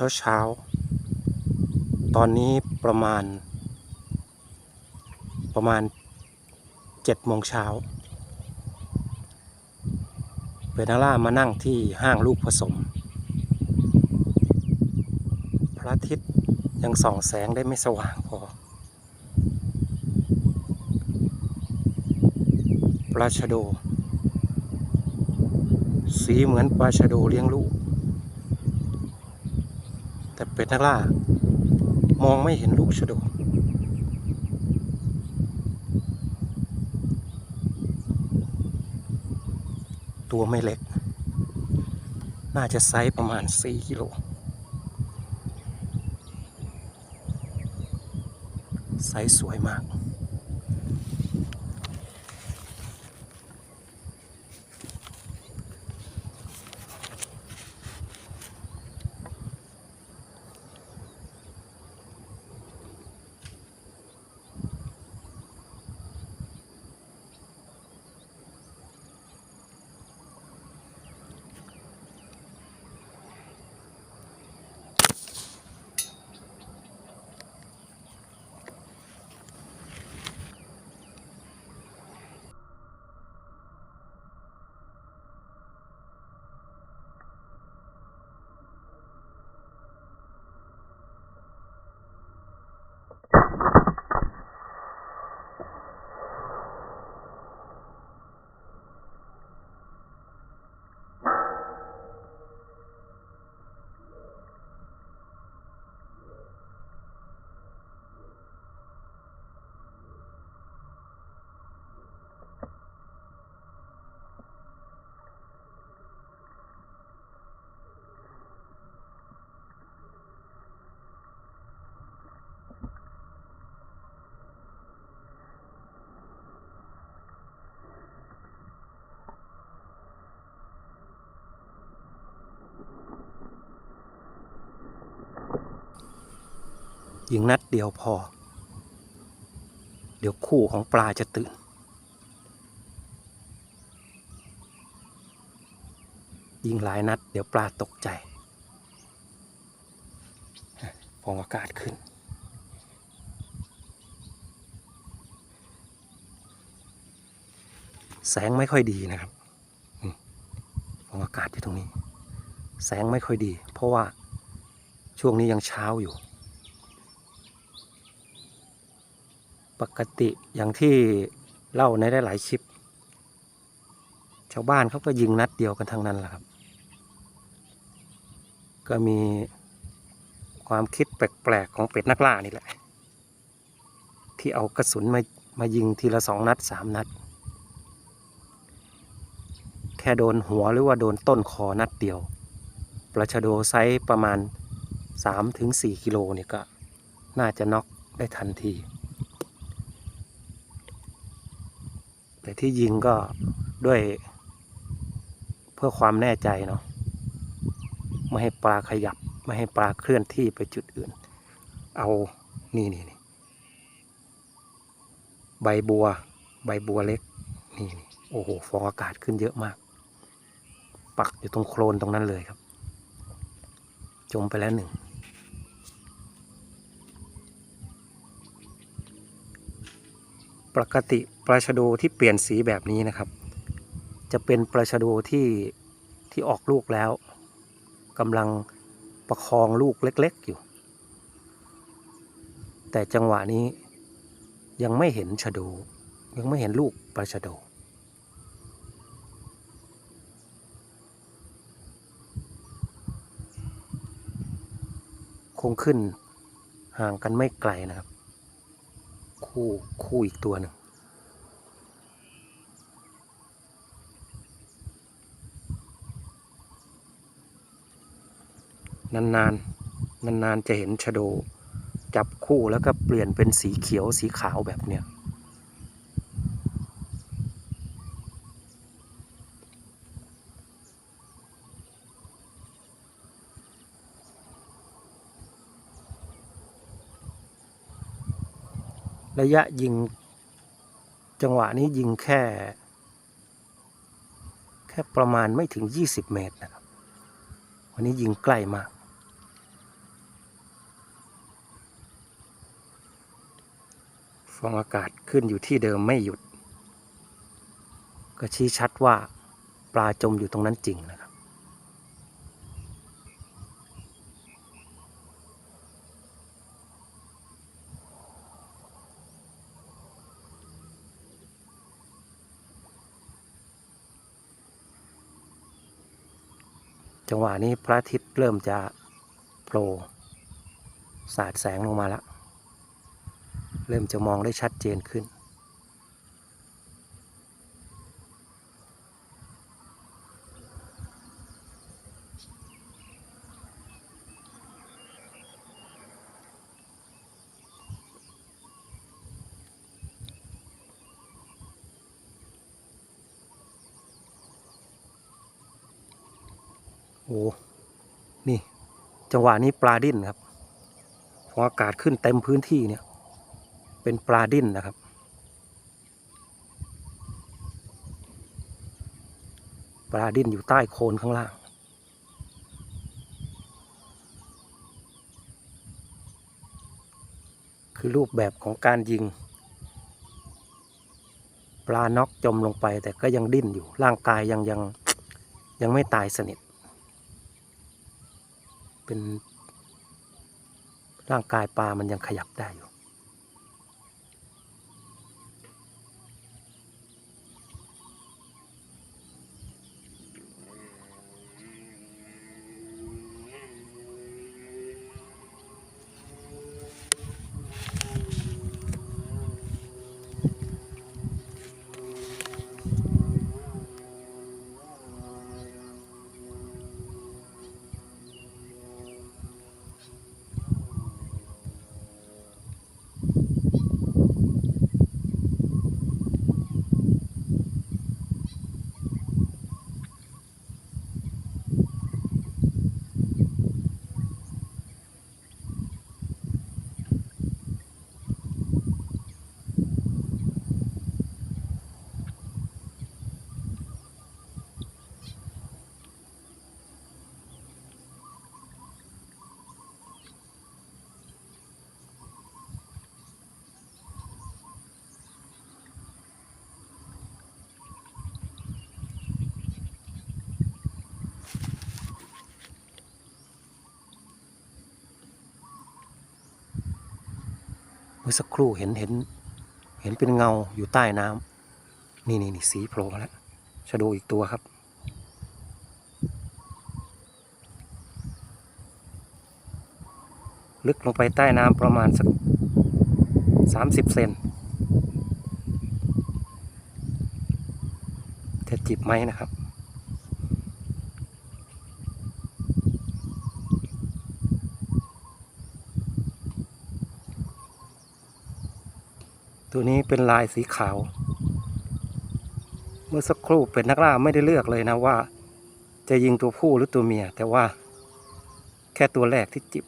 ช้าเช้า ตอนนี้ประมาณ ประมาณเจ็ดโมงเช้าเบนาร่ามานั่งที่ห้างลูกผสม พระอาทิตย์ยังส่องแสงได้ไม่สว่างพอ ปลาชะโด สีเหมือนปลาชะโดเลี้ยงลูก เป็ดนักล่า มองไม่เห็นลูกชะโดตัวไม่เล็ก น่าจะไซส์ประมาณ 4 กิโล ไซส์สวยมาก ยิงนัดเดียวพอ เดี๋ยวคู่ของปลาจะตื่น ยิงหลายนัด เดี๋ยวปลาตกใจฟองอากาศขึ้น แสงไม่ค่อยดีนะครับฟองอากาศอยู่ตรงนี้ แสงไม่ค่อยดี เพราะว่าช่วงนี้ยังเช้าอยู่ ปกติอย่างที่เล่าในได้หลายคลิป ชาวบ้านเขาก็ยิงนัดเดียวกันทั้งนั้นแหละครับ ก็มีความคิดแปลกๆของเป็ดนักล่านี่แหละ ที่เอากระสุนมามายิงทีละสองนัดสามนัด แค่โดนหัวหรือว่าโดนต้นคอนัดเดียวปลาชะโดไซส์ประมาณ 3-4 กิโลเนี่ยก็น่าจะน็อกได้ทันที แต่ ที่ยิงก็ด้วยเพื่อความแน่ใจเนาะไม่ให้ปลาขยับ ไม่ให้ปลาเคลื่อนที่ไปจุดอื่น เอานี่นี่นใบบัว ใบบัวเล็ก นี่นี่โอ้โหฟองอากาศขึ้นเยอะมาก ปักอยู่ตรงโคลนตรงนั้นเลยครับ จมไปแล้วหนึ่งปกติ ปลาชะโดที่เปลี่ยนสีแบบนี้นะครับ จะเป็นปลาชะโดที่ที่ออกลูกแล้วกำลังประคองลูกเล็ก ๆ อยู่ แต่จังหวะนี้ยังไม่เห็นชะโด ยังไม่เห็นลูกปลาชะโด คงขึ้นห่างกันไม่ไกลนะครับ คู่คู่อีกตัวหนึ่ง นานๆนานๆจะเห็นชะโด จับคู่แล้วก็เปลี่ยนเป็นสีเขียวสีขาวแบบเนี้ยระยะยิงจังหวะนี้ยิงแค่ แค่ประมาณไม่ถึง 20 เมตรนะครับ วันนี้ยิงใกล้มาก ฟองอากาศขึ้นอยู่ที่เดิมไม่หยุด ก็ชี้ชัดว่าปลาจมอยู่ตรงนั้นจริงนะครับ จังหวะนี้พระอาทิตย์เริ่มจะโผล่สาดแสงลงมาแล้ว เริ่มจะมองได้ชัดเจนขึ้น โอ้นี่ จังหวะนี้ปลาดิ้นครับพออากาศขึ้นเต็มพื้นที่เนี่ย เป็นปลาดิ้นนะครับ ปลาดิ้นอยู่ใต้โคนข้างล่าง คือรูปแบบของการยิง ปลาน็อกจมลงไปแต่ก็ยังดิ้นอยู่ร่างกายยังยังยังไม่ตายสนิท เป็นร่างกายปลามันยังขยับได้อยู่ มื่อสักครู่เห็นเห็น เห็นเป็นเงาอยู่ใต้น้ำนี่นี่นี่สีโผล่มาแล้วชะโดอีกตัวครับ ลึกลงไปใต้น้ำประมาณสักสามสิบเซนจะจิบไหมนะครับ ตัวนี้เป็นลายสีขาว เมื่อสักครู่เป็นนักล่าไม่ได้เลือกเลยนะว่า จะยิงตัวผู้หรือตัวเมีย แต่ว่าแค่ตัวแรกที่จิบ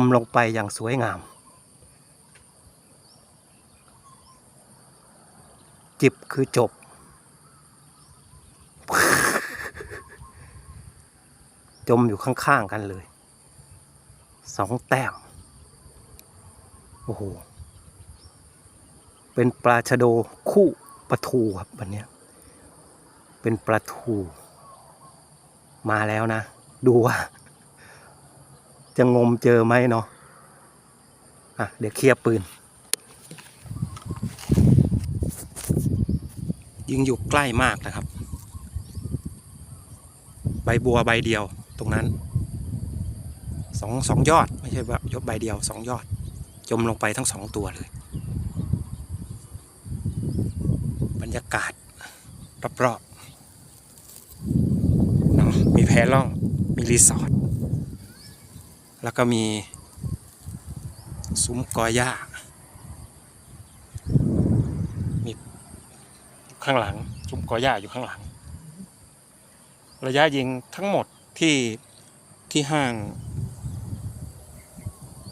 มลงไปอย่างสวยงาม จิบคือจบ จมอยู่ข้างๆกันเลยสองแต้ม โอ้โห เป็นปลาชะโดคู่ปลาทูครับวันนี้เป็นปลาทู มาแล้วนะ ดูว่า จะงมเจอไหมเนาะอะเดี๋ยวเคลียร์ปืน ยิงอยู่ใกล้มากนะครับ ใบบัวใบเดียวตรงนั้นสองสองยอดไม่ใช่ว่ายกใบเดียวสองยอด จมลงไปทั้งสองตัวเลย บรรยากาศรอบๆเนาะมีแพร่ล่อง มีรีสอร์ท แล้วก็มีซุ้มกอหญ้า มีข้างหลังซุ้มกอหญ้าอยู่ข้างหลัง ระยะยิงทั้งหมดที่ที่ห้าง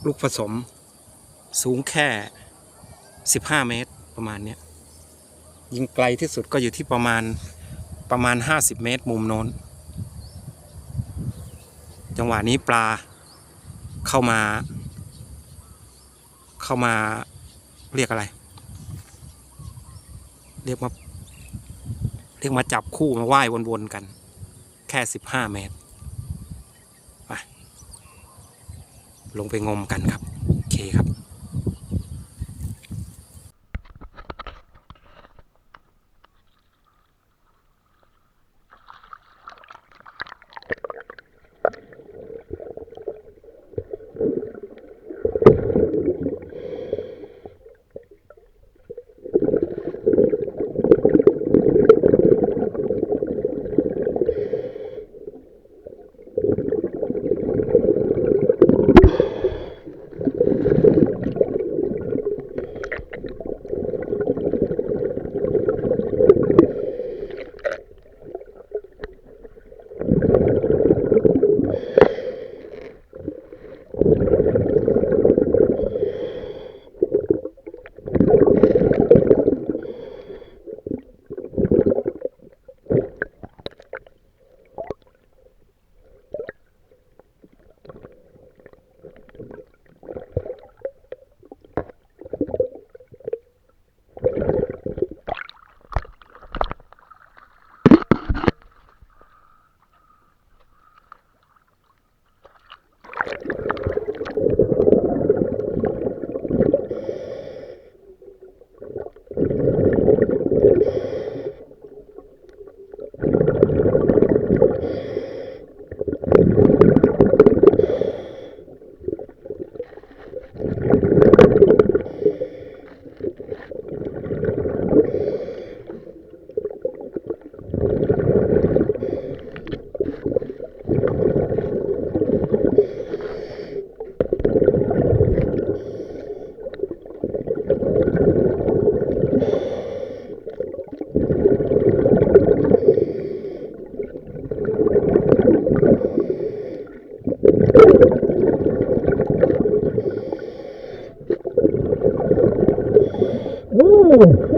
ลูกผสม สูงแค่ 15 เมตรประมาณเนี้ยยิงไกลที่สุดก็อยู่ที่ประมาณประมาณ 50 เมตรมุมโน้น จังหวะนี้ปลา เข้ามา เข้ามาเรียกอะไร เรียกมาเรียกมาจับคู่มาว่ายวนๆกัน แค่สิบห้าเมตรไปลงไปงมกันครับ โอเคครับ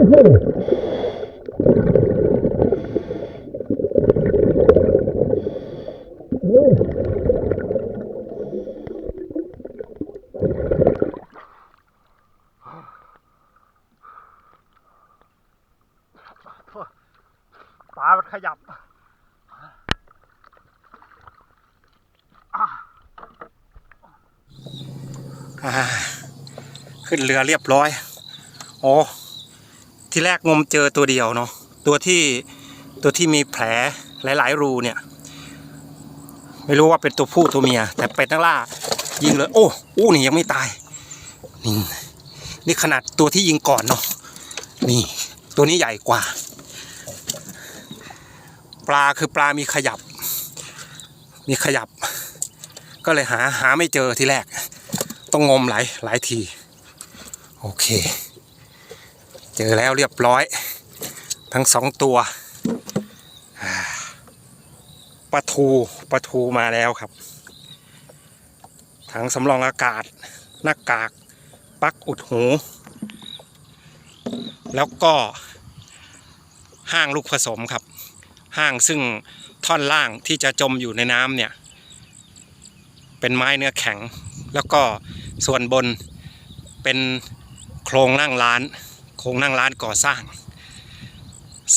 ปลามันขยับขึ้นเรือเรียบร้อย โอ้ ที่แรกงมเจอตัวเดียวเนาะตัวที่ตัวที่มีแผลหลาย ๆ รูเนี่ย ไม่รู้ว่าเป็นตัวผู้ตัวเมีย แต่เป็นนักล่ายิงเลย โอ้อู้นี่ยังไม่ตายนี่นี่ขนาดตัวที่ยิงก่อนเนาะนี่ ตัวนี้ใหญ่กว่า ปลาคือปลามีขยับ มีขยับ ก็เลยหาหาไม่เจอทีแรก ต้องงมหลายหลายที โอเค เจอแล้วเรียบร้อย ทั้งสองตัวปลาทูปลาทูมาแล้วครับถังสำรองอากาศ หน้ากากปักอุดหู แล้วก็ห้างลูกผสมครับ ห้างซึ่งท่อนล่างที่จะจมอยู่ในน้ำเนี่ย เป็นไม้เนื้อแข็ง แล้วก็ส่วนบนเป็นโครงนั่งร้าน ครงนั่งร้านก่อสร้าง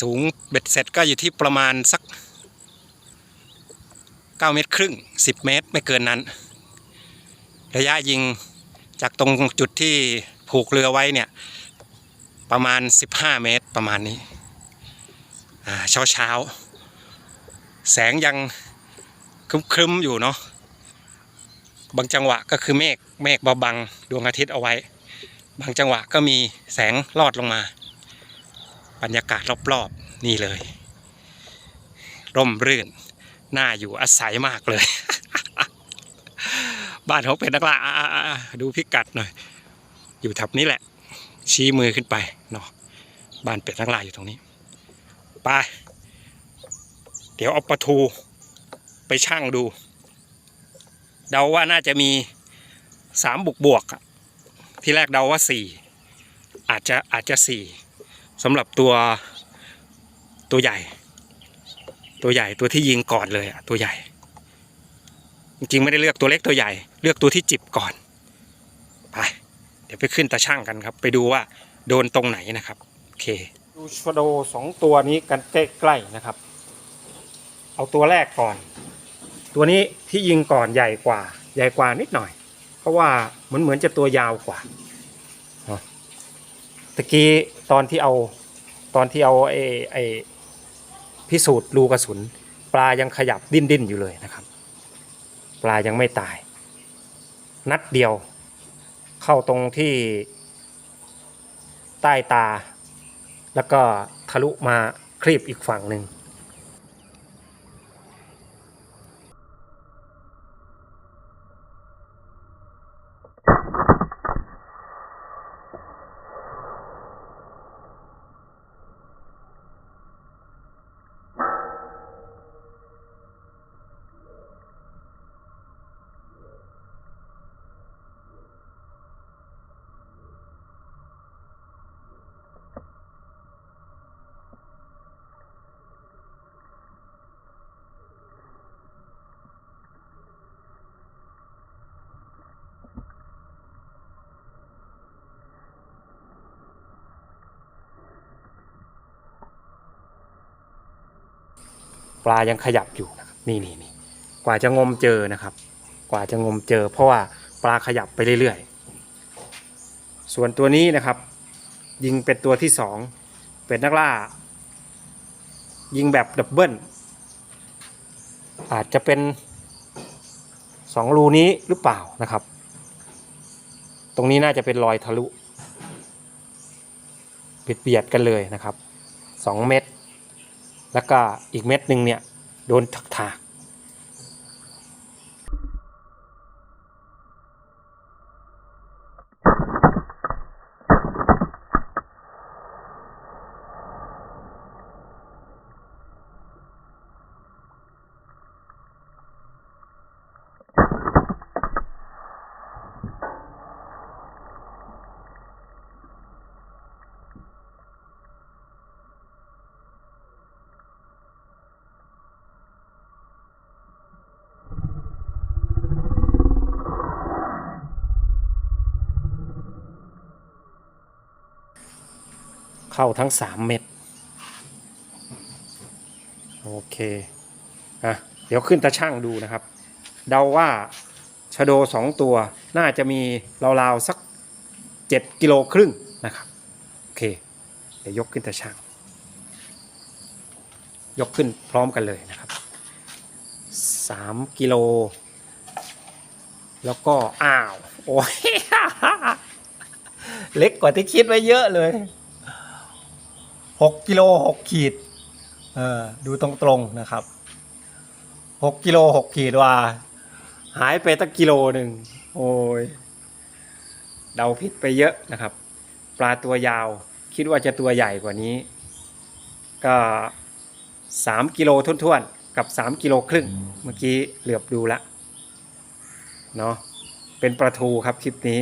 สูงเบ็ดเสร็จก็อยู่ที่ประมาณสัก 9 เมตรครึ่ง 10 เมตรไม่เกินนั้น ระยะยิงจากตรงจุดที่ผูกเรือไว้เนี่ยประมาณ 15 เมตรประมาณนี้เช้าเช้าแสงยังครึ้มๆอยู่เนาะบางจังหวะก็คือเมฆเมฆบาบังดวงอาทิตย์เอาไว้ บางจังหวะก็มีแสงลอดลงมา บรรยากาศรอบๆนี่เลย ร่มรื่นน่าอยู่อาศัยมากเลย บ้านของเป็ดนักล่าดูพิกัดหน่อย อยู่แถบนี้แหละ ชี้มือขึ้นไปเนาะบ้านเป็ดนักล่าอยู่ตรงนี้ไปเดี๋ยวเอาปลาทูไปชั่งดู เดาว่าน่าจะมีสามบวกบวกอะ ที่แรกเดาว่าสี่อาจจะอาจจะสี่สำหรับตัวตัวใหญ่ ตัวใหญ่ตัวที่ยิงก่อนเลยอะตัวใหญ่ จริงๆไม่ได้เลือกตัวเล็กตัวใหญ่ เลือกตัวที่จิบก่อนไปเดี๋ยวไปขึ้นตาช่างกันครับ ไปดูว่าโดนตรงไหนนะครับโอเคดูชโดสองตัวนี้กันใกล้ๆนะครับ เอาตัวแรกก่อน ตัวนี้ที่ยิงก่อนใหญ่กว่า ใหญ่กว่านิดหน่อย ราะว่าเหมือนเหมือนจะตัวยาวกว่าเนอะตะกี้ตอนที่เอาตอนที่เอาไอ้ไอ้พิสูจน์รูกระสุน ปลายังขยับดิ้นดิ้นอยู่เลยนะครับ ปลายังไม่ตาย นัดเดียว เข้าตรงที่ใต้ตา แล้วก็ทะลุมาครีบอีกฝั่งหนึ่ง ลายังขยับอยู่นะครับนี่นี่นี่กว่าจะงมเจอนะครับ กว่าจะงมเจอ เพราะว่าปลาขยับไปเรื่อยๆ ส่วนตัวนี้นะครับ ยิงเป็นตัวที่สองเป็นนักล่า ยิงแบบดับเบิลอาจจะเป็นสองรูนี้หรือเปล่านะครับ ตรงนี้น่าจะเป็นรอยทะลุเบียดเบียดกันเลยนะครับสองเม็ด แล้วก็อีกเม็ดหนึ่งเนี่ยโดนถักถาก เข้าทั้งสามเม็ดโอเคอะเดี๋ยวขึ้นตาช่างดูนะครับ เดาว่าชโดสองตัวน่าจะมีราวๆสักเจ็ดกิโลครึ่งนะครับโอเค เดี๋ยวยกขึ้นตาช่าง ยกขึ้นพร้อมกันเลยนะครับสามกิโล แล้วก็อ้าว โอ้ยเล็กกว่าที่คิดไว้เยอะเลย หกกิโลหกขีดเออดูตรงๆนะครับหกกิโลหกขีดว่า หายไปตั้งกิโลหนึ่งโอ้ยเดาผิดไปเยอะนะครับ ปลาตัวยาวคิดว่าจะตัวใหญ่กว่านี้ ก็สามกิโลทุ่นๆกับสามกิโลครึ่งเมื่อกี้เหลือบดูละเนาะเป็นประทูครับคลิปนี้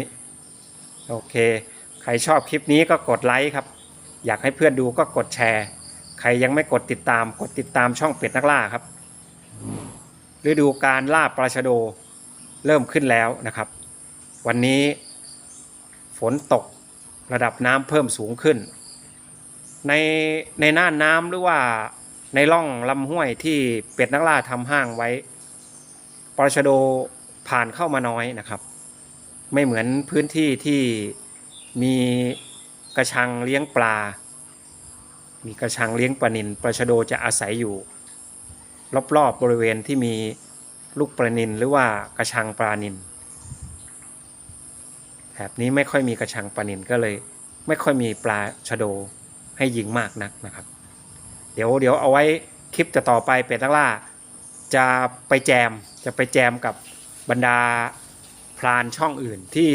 โอเค ใครชอบคลิปนี้ก็กดไลค์ครับ อยากให้เพื่อนดูก็กดแชร์ ใครยังไม่กดติดตามกดติดตามช่องเป็ดนักล่าครับ ฤดูการล่าปลาชะโดเริ่มขึ้นแล้วนะครับ วันนี้ฝนตกระดับน้ำเพิ่มสูงขึ้น ในในน่านน้ำหรือว่าในร่องลำห้วยที่เป็ดนักล่าทำห้างไว้ ปลาชะโดผ่านเข้ามาน้อยนะครับ ไม่เหมือนพื้นที่ที่มี กระชังเลี้ยงปลา มีกระชังเลี้ยงปลานิลปลาชะโดจะอาศัยอยู่ รอบๆบบริเวณที่มีลูกปลานินหรือว่ากระชังปลานินแถบนี้ไม่ค่อยมีกระชังปลานินก็เลย ไม่ค่อยมีปลาชะโดให้ยิงมากนักนะครับ เดี๋ยวเดี๋ยวเอาไว้คลิปจะต่อไปเป็ดนักล่า จะไปแจมจะไปแจมกับบรรดาพรานช่องอื่นที่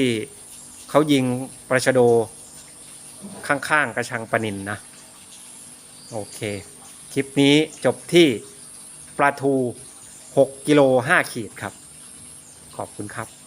เขายิงปลาชะโด ข้างๆกระชังปนินนะ โอเค คลิปนี้จบที่ปลาทู 6กิโล5ขีดครับ ขอบคุณครับ